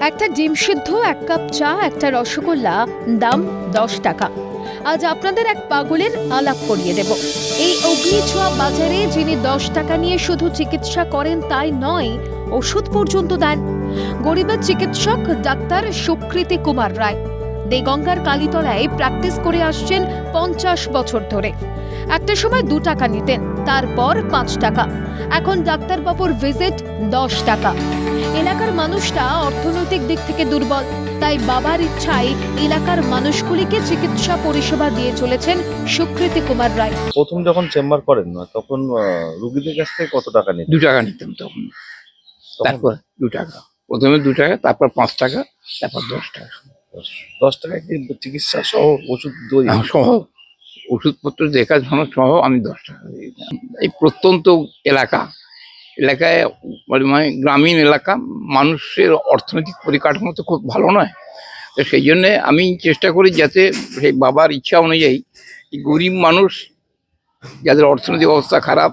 একটা ডিম সিদ্ধ, এক কাপ চা, একটা রসগোল্লা, দাম দশ টাকা। আজ আপনাদের এক পাগলের আলাপ করিয়ে দেব। এই অগ্নিছোয়া বাজারে যিনি দশ টাকা নিয়ে শুধু চিকিৎসা করেন তাই নয়, ওষুধ পর্যন্ত দেন। গরিবের চিকিৎসক ডাক্তার সুকৃতি কুমার রায়। দেগঙ্গার কালীতলায় প্র্যাকটিস করে আসছেন পঞ্চাশ বছর ধরে। একটা সময় দু টাকা নিতেন তারপর পাঁচ টাকা। এখন ডাক্তারবাবুর ভিজিট দশ টাকা। এলাকার মানুষটা অর্থনৈতিক দিক থেকে দুর্বল তাই বাবার ইচ্ছায় এলাকার মানুষগুলিকে চিকিৎসা পরিষেবা দিয়ে চলেছেন সুকৃতি কুমার রায়। প্রথম যখন চেম্বার করেন না তখন আহ, রুগীদের কাছ থেকে কত টাকা নিতেন? দু টাকা নিতাম তখন। তখন? তারপর দু টাকা। প্রথমে দু টাকা তারপর পাঁচ টাকা তারপর দশ টাকা। দশ- টাকায় চিকিৎসা সহ ওষুধ দই? সহ ওষুধপত্র দেখাশোনা সহ আমি দশ টাকা এই প্রত্যন্ত এলাকা, এলাকায় মানে মানে গ্রামীণ এলাকা, মানুষের অর্থনৈতিক পরিকাঠামো তো খুব ভালো নয়। তো সেই জন্যে আমি চেষ্টা করি যাতে সেই বাবার ইচ্ছা অনুযায়ী গরিব মানুষ, যাদের অর্থনৈতিক অবস্থা খারাপ,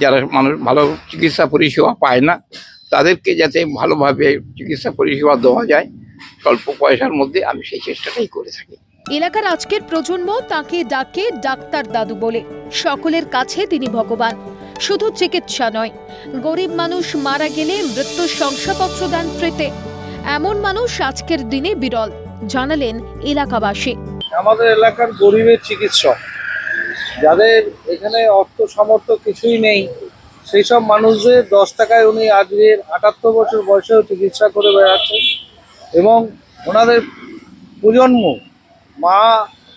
যারা মানুষ ভালো চিকিৎসা পরিষেবা পায় না, তাদেরকে যাতে ভালোভাবে চিকিৎসা পরিষেবা দেওয়া যায়। স্বল্প পয়সার মধ্যে আমি সেই চেষ্টাটাই করে থাকি। এলাকার আজকের প্রজন্ম তাকে ডাকে ডাক্তার দাদু বলে। সকলের কাছে তিনি ভগবান। শুধু চিকিৎসা নয় গরিব মানুষ মারা গেলে মৃত্যুর শংসাপত্র দেন ফ্রিতে এমন মানুষ আজকের দিনে বিরল জানালেন এলাকাবাসী। আমাদের এলাকার গরিবের চিকিৎসক যাদের এখানে অর্থ সামর্থ্য কিছুই নেই সেই সব মানুষদের দশ টাকায় উনি আজকের আটাত্তর বছর বয়সেও চিকিৎসা করে বেড়াচ্ছেন। এবং ওনাদের প্রজন্ম, মা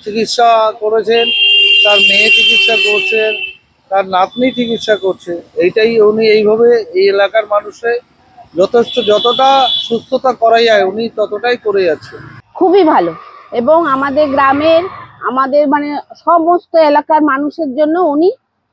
চিকিৎসা করেছেন, তার মেয়ে চিকিৎসা করছেন, তার নাতনি চিকিৎসা করছে, এইটাই উনি এইভাবে এই এলাকার মানুষের যথেষ্ট যতটা সুস্থতা করা যায়, উনি ততটাই করে যাচ্ছেন খুবই ভালো। এবং আমাদের গ্রামের, আমাদের মানে সমস্ত এলাকার মানুষের জন্য উনি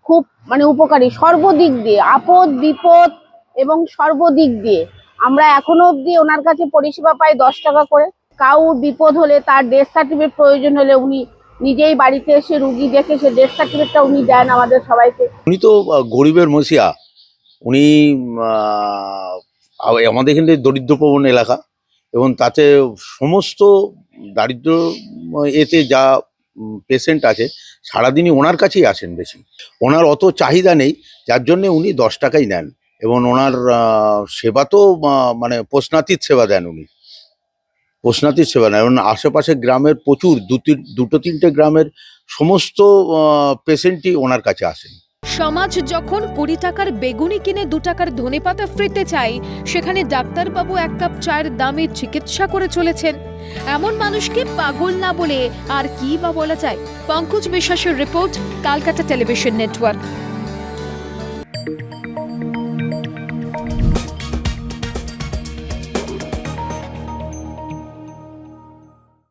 খুব মানে উপকারী। সর্বদিক দিয়ে আপদ বিপদ এবং সর্বদিক দিয়ে আমরা এখনও অবধি ওনার কাছে পরিষেবা পাই দশ টাকা করে। কাউর বিপদ হলে, তার ডেথ সার্টিফিকেট প্রয়োজন হলে উনি নিজেই বাড়িতে এসে রুগী দেখে সে ডেথ সার্টিফিকেটটা উনি দেন আমাদের সবাইকে। উনি তো গরিবের মসিয়া উনি আমাদের এখানে দরিদ্রপ্রবণ এলাকা এবং তাতে সমস্ত দারিদ্র এতে যা পেশেন্ট আছে, সারাদিনই ওনার কাছেই আসেন বেশি। ওনার অত চাহিদা নেই, যার জন্যে উনি দশ টাকাই নেন। এবং ওনার সেবা তো মানে পোষনাতির সেবা দেন উনি। পোষনাতির সেবা নেন। এবং আশেপাশে গ্রামের প্রচুর, দু তিন- দুটো তিনটে গ্রামের সমস্ত পেশেন্টই ওনার কাছে আসেন। সমাজ যখন কুড়ি টাকার বেগুনি কিনে দু টাকার ধনেপাতা ফ্রিতে চাই সেখানে ডাক্তারবাবু এক কাপ চায়ের দামে চিকিৎসা করে চলেছেন। এমন মানুষকে পাগল না বলে আর কি বা বলা যায়? পঙ্কজ বিশ্বাসের রিপোর্ট কালকাটা টেলিভিশন নেটওয়ার্ক।